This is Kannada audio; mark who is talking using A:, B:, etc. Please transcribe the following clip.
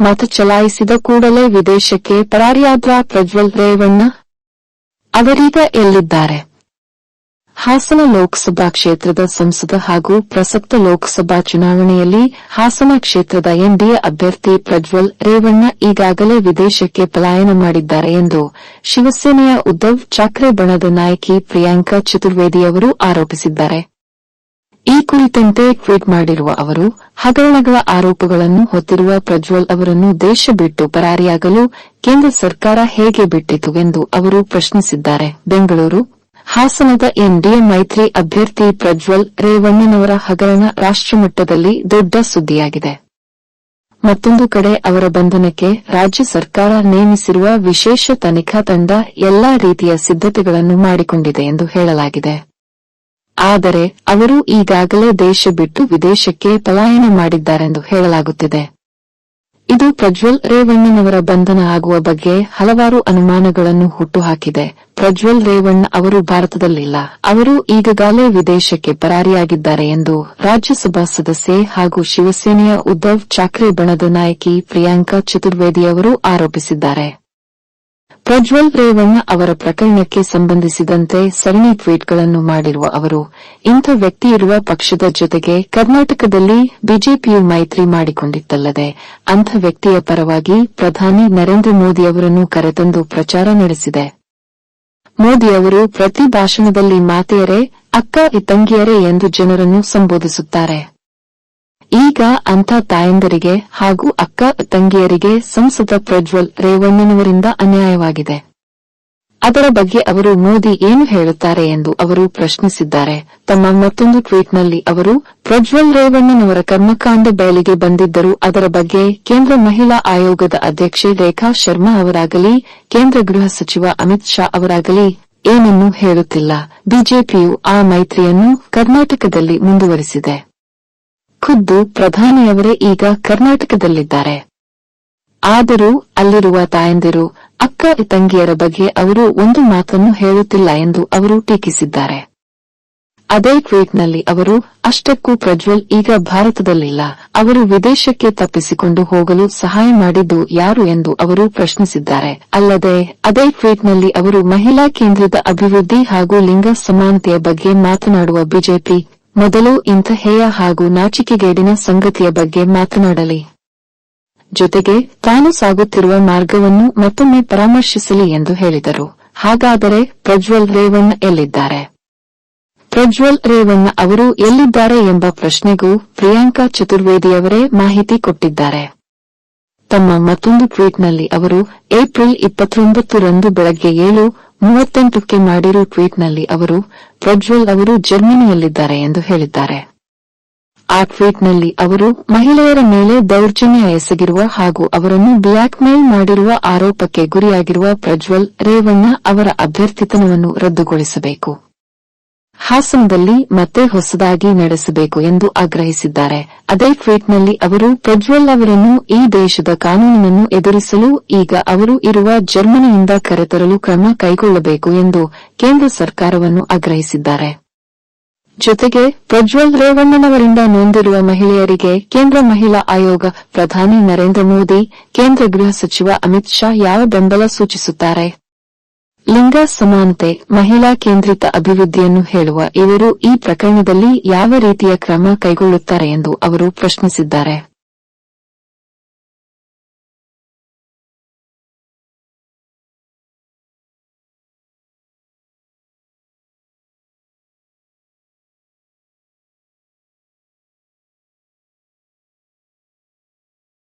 A: ಮತ ಚಲಾಯಿಸಿದ ಕೂಡಲೇ ವಿದೇಶಕ್ಕೆ ಪರಾರಿಯಾದ್ರ ಪ್ರಜ್ವಲ್ ರೇವಣ್ಣ ಅವರೀಗ ಎಲ್ಲಿದ್ದಾರೆ? ಹಾಸನ ಲೋಕಸಭಾ ಕ್ಷೇತ್ರದ ಸಂಸದ ಹಾಗೂ ಪ್ರಸಕ್ತ ಲೋಕಸಭಾ ಚುನಾವಣೆಯಲ್ಲಿ ಹಾಸನ ಕ್ಷೇತ್ರದ ಎನ್ಡಿಎ ಅಭ್ಯರ್ಥಿ ಪ್ರಜ್ವಲ್ ರೇವಣ್ಣ ಈಗಾಗಲೇ ವಿದೇಶಕ್ಕೆ ಪಲಾಯನ ಮಾಡಿದ್ದಾರೆ ಎಂದು ಶಿವಸೇನೆಯ ಉದ್ದವ್ ಚಾಕ್ರೆ ಬಣದ ನಾಯಕಿ ಪ್ರಿಯಾಂಕಾ ಚತುರ್ವೇದಿ ಅವರು ಆರೋಪಿಸಿದ್ದಾರೆ. ಈ ಕುರಿತಂತೆ ಟ್ವೀಟ್ ಮಾಡಿರುವ ಅವರು, ಹಗರಣಗಳ ಆರೋಪಗಳನ್ನು ಹೊತ್ತಿರುವ ಪ್ರಜ್ವಲ್ ಅವರನ್ನು ದೇಶ ಬಿಟ್ಟು ಪರಾರಿಯಾಗಲು ಕೇಂದ್ರ ಸರ್ಕಾರ ಹೇಗೆ ಬಿಟ್ಟಿತು ಎಂದು ಅವರು ಪ್ರಶ್ನಿಸಿದ್ದಾರೆ. ಬೆಂಗಳೂರು, ಹಾಸನದ ಎನ್ಡಿಎ ಮೈತ್ರಿ ಅಭ್ಯರ್ಥಿ ಪ್ರಜ್ವಲ್ ರೇವಣ್ಣನವರ ಹಗರಣ ರಾಷ್ಟ್ರಮಟ್ಟದಲ್ಲಿ ದೊಡ್ಡ ಸುದ್ದಿಯಾಗಿದೆ. ಮತ್ತೊಂದು ಕಡೆ ಅವರ ಬಂಧನಕ್ಕೆ ರಾಜ್ಯ ಸರ್ಕಾರ ನೇಮಿಸಿರುವ ವಿಶೇಷ ತನಿಖಾ ತಂಡ ಎಲ್ಲಾ ರೀತಿಯ ಸಿದ್ಧತೆಗಳನ್ನು ಮಾಡಿಕೊಂಡಿದೆ ಎಂದು ಹೇಳಲಾಗಿದೆ. ಆದರೆ ಅವರು ಈಗಾಗಲೇ ದೇಶ ಬಿಟ್ಟು ವಿದೇಶಕ್ಕೆ ಪಲಾಯನ ಮಾಡಿದ್ದಾರೆಂದು ಹೇಳಲಾಗುತ್ತಿದೆ. ಇದು ಪ್ರಜ್ವಲ್ ರೇವಣ್ಣನವರ ಬಂಧನ ಆಗುವ ಬಗ್ಗೆ ಹಲವಾರು ಅನುಮಾನಗಳನ್ನು ಹುಟ್ಟುಹಾಕಿದೆ. ಪ್ರಜ್ವಲ್ ರೇವಣ್ಣ ಅವರು ಭಾರತದಲ್ಲಿಲ್ಲ. ಅವರು ಈಗಾಗಲೇ ವಿದೇಶಕ್ಕೆ ಪರಾರಿಯಾಗಿದ್ದಾರೆ ಎಂದು ರಾಜ್ಯಸಭಾ ಸದಸ್ಯೆ ಹಾಗೂ ಶಿವಸೇನೆಯ ಉದ್ದವ್ ಠಾಕ್ರೆ ಬಣದ ನಾಯಕಿ ಪ್ರಿಯಾಂಕಾ ಚತುರ್ವೇದಿ ಅವರು ಆರೋಪಿಸಿದ್ದಾರೆ. ಪ್ರಜ್ವಲ್ ರೇವಣ್ಣ ಅವರ ಪ್ರಕರಣಕ್ಕೆ ಸಂಬಂಧಿಸಿದಂತೆ ಸರಣಿ ಟ್ವೀಟ್ಗಳನ್ನು ಮಾಡಿರುವ ಅವರು, ಇಂಥ ವ್ಯಕ್ತಿ ಇರುವ ಪಕ್ಷದ ಜೊತೆಗೆ ಕರ್ನಾಟಕದಲ್ಲಿ ಬಿಜೆಪಿಯು ಮೈತ್ರಿ ಮಾಡಿಕೊಂಡಿತ್ತಲ್ಲದೆ, ಅಂಥ ವ್ಯಕ್ತಿಯ ಪರವಾಗಿ ಪ್ರಧಾನಿ ನರೇಂದ್ರ ಮೋದಿ ಅವರನ್ನು ಕರೆತಂದು ಪ್ರಚಾರ ನಡೆಸಿದೆ. ಮೋದಿ ಅವರು ಪ್ರತಿ ಭಾಷಣದಲ್ಲಿ ಮಾತೆಯರೇ, ಅಕ್ಕ ಇತ್ತಂಗಿಯರೇ ಎಂದು ಜನರನ್ನು ಸಂಬೋಧಿಸುತ್ತಾರೆ. ಈಗ ಅಂಥ ತಾಯಂದರಿಗೆ ಹಾಗೂ ಅಕ್ಕ ತಂಗಿಯರಿಗೆ ಸಂಸದ ಪ್ರಜ್ವಲ್ ರೇವಣ್ಣನವರಿಂದ ಅನ್ಯಾಯವಾಗಿದೆ. ಅದರ ಬಗ್ಗೆ ಅವರು ಮೋದಿ ಏನು ಹೇಳುತ್ತಾರೆ ಎಂದು ಅವರು ಪ್ರಶ್ನಿಸಿದ್ದಾರೆ. ತಮ್ಮ ಮತ್ತೊಂದು ಟ್ವೀಟ್ನಲ್ಲಿ ಅವರು, ಪ್ರಜ್ವಲ್ ರೇವಣ್ಣನವರ ಕರ್ಮಕಾಂಡ ಬಯಲಿಗೆ ಬಂದಿದ್ದರೂ ಅದರ ಬಗ್ಗೆ ಕೇಂದ್ರ ಮಹಿಳಾ ಆಯೋಗದ ಅಧ್ಯಕ್ಷೆ ರೇಖಾ ಶರ್ಮಾ ಅವರಾಗಲಿ, ಕೇಂದ್ರ ಗೃಹ ಸಚಿವ ಅಮಿತ್ ಶಾ ಅವರಾಗಲಿ ಏನನ್ನೂ ಹೇಳುತ್ತಿಲ್ಲ. ಬಿಜೆಪಿಯು ಆ ಮೈತ್ರಿಯನ್ನು ಕರ್ನಾಟಕದಲ್ಲಿ ಮುಂದುವರಿಸಿದೆ. ಖುದ್ದು ಪ್ರಧಾನಿಯವರೇ ಈಗ ಕರ್ನಾಟಕದಲ್ಲಿದ್ದಾರೆ. ಆದರೂ ಅಲ್ಲಿರುವ ತಾಯಂದಿರು, ಅಕ್ಕ ತಂಗಿಯರ ಬಗ್ಗೆ ಅವರು ಒಂದು ಮಾತನ್ನು ಹೇಳುತ್ತಿಲ್ಲ ಎಂದು ಅವರು ಟೀಕಿಸಿದ್ದಾರೆ. ಅದೇ ಟ್ವೀಟ್ನಲ್ಲಿ ಅವರು, ಅಷ್ಟಕ್ಕೂ ಪ್ರಜ್ವಲ್ ಈಗ ಭಾರತದಲ್ಲಿಲ್ಲ. ಅವರು ವಿದೇಶಕ್ಕೆ ತಪ್ಪಿಸಿಕೊಂಡು ಹೋಗಲು ಸಹಾಯ ಮಾಡಿದ್ದು ಯಾರು ಎಂದು ಅವರು ಪ್ರಶ್ನಿಸಿದ್ದಾರೆ. ಅಲ್ಲದೆ, ಅದೇ ಟ್ವೀಟ್ನಲ್ಲಿ ಅವರು ಮಹಿಳಾ ಕೇಂದ್ರದ ಅಭಿವೃದ್ಧಿ ಹಾಗೂ ಲಿಂಗ ಸಮಾನತೆಯ ಬಗ್ಗೆ ಮಾತನಾಡುವ ಬಿಜೆಪಿ ಮೊದಲು ಇಂಥ ಹೇಯ ಹಾಗೂ ನಾಚಿಕೆಗೇಡಿನ ಸಂಗತಿಯ ಬಗ್ಗೆ ಮಾತನಾಡಲಿ. ಜೊತೆಗೆ ತಾನು ಸಾಗುತ್ತಿರುವ ಮಾರ್ಗವನ್ನು ಮತ್ತೊಮ್ಮೆ ಪರಾಮರ್ಶಿಸಲಿ ಎಂದು ಹೇಳಿದರು. ಹಾಗಾದರೆ ಪ್ರಜ್ವಲ್ ರೇವಣ್ಣ ಎಲ್ಲಿದ್ದಾರೆ? ಪ್ರಜ್ವಲ್ ರೇವಣ್ಣ ಅವರು ಎಲ್ಲಿದ್ದಾರೆ ಎಂಬ ಪ್ರಶ್ನೆಗೂ ಪ್ರಿಯಾಂಕಾ ಚತುರ್ವೇದಿಯವರೇ ಮಾಹಿತಿ ಕೊಟ್ಟಿದ್ದಾರೆ. ತಮ್ಮ ಮತ್ತೊಂದು ಟ್ವೀಟ್ನಲ್ಲಿ ಅವರು ಏಪ್ರಿಲ್ ಇಪ್ಪತ್ತೊಂಬತ್ತರಂದು ಬೆಳಗ್ಗೆ ಏಳು ಮೂವತ್ತೆಂಟಕ್ಕೆ ಮಾಡಿರೋ ಟ್ವೀಟ್ನಲ್ಲಿ ಅವರು, ಪ್ರಜ್ವಲ್ ಅವರು ಜರ್ಮನಿಯಲ್ಲಿದ್ದಾರೆ ಎಂದು ಹೇಳಿದ್ದಾರೆ. ಆ ಟ್ವೀಟ್ನಲ್ಲಿ ಅವರು, ಮಹಿಳೆಯರ ಮೇಲೆ ದೌರ್ಜನ್ಯ ಎಸಗಿರುವ ಹಾಗೂ ಅವರನ್ನು ಬ್ಲ್ಯಾಕ್ಮೇಲ್ ಮಾಡಿರುವ ಆರೋಪಕ್ಕೆ ಗುರಿಯಾಗಿರುವ ಪ್ರಜ್ವಲ್ ರೇವಣ್ಣ ಅವರ ಅಭ್ಯರ್ಥಿತನವನ್ನು ರದ್ದುಗೊಳಿಸಬೇಕು. ಹಾಸನದಲ್ಲಿ ಮತ್ತೆ ಹೊಸದಾಗಿ ನಡೆಸಬೇಕು ಎಂದು ಆಗ್ರಹಿಸಿದ್ದಾರೆ. ಅದೇ ಟ್ವೀಟ್ನಲ್ಲಿ ಅವರು, ಪ್ರಜ್ವಲ್ ಅವರನ್ನು ಈ ದೇಶದ ಕಾನೂನನ್ನು ಎದುರಿಸಲು ಈಗ ಅವರು ಇರುವ ಜರ್ಮನಿಯಿಂದ ಕರೆತರಲು ಕ್ರಮ ಕೈಗೊಳ್ಳಬೇಕು ಎಂದು ಕೇಂದ್ರ ಸರ್ಕಾರವನ್ನು ಆಗ್ರಹಿಸಿದ್ದಾರೆ. ಜೊತೆಗೆ, ಪ್ರಜ್ವಲ್ ರೇವಣ್ಣನವರಿಂದ ನೊಂದಿರುವ ಮಹಿಳೆಯರಿಗೆ ಕೇಂದ್ರ ಮಹಿಳಾ ಆಯೋಗ ಪ್ರಧಾನಿ ನರೇಂದ್ರ ಮೋದಿ, ಕೇಂದ್ರ ಗೃಹ ಸಚಿವ ಅಮಿತ್ ಶಾ ಯಾವ ಬೆಂಬಲ ಸೂಚಿಸುತ್ತಾರೆ? ಲಿಂಗ ಸಮಾನತೆ, ಮಹಿಳಾ ಕೇಂದ್ರಿತ ಅಭಿವೃದ್ಧಿಯನ್ನು ಹೇಳುವ ಇವರು ಈ ಪ್ರಕರಣದಲ್ಲಿ ಯಾವ ರೀತಿಯ ಕ್ರಮ ಕೈಗೊಳ್ಳುತ್ತಾರೆ ಎಂದು ಅವರು ಪ್ರಶ್ನಿಸಿದ್ದಾರೆ.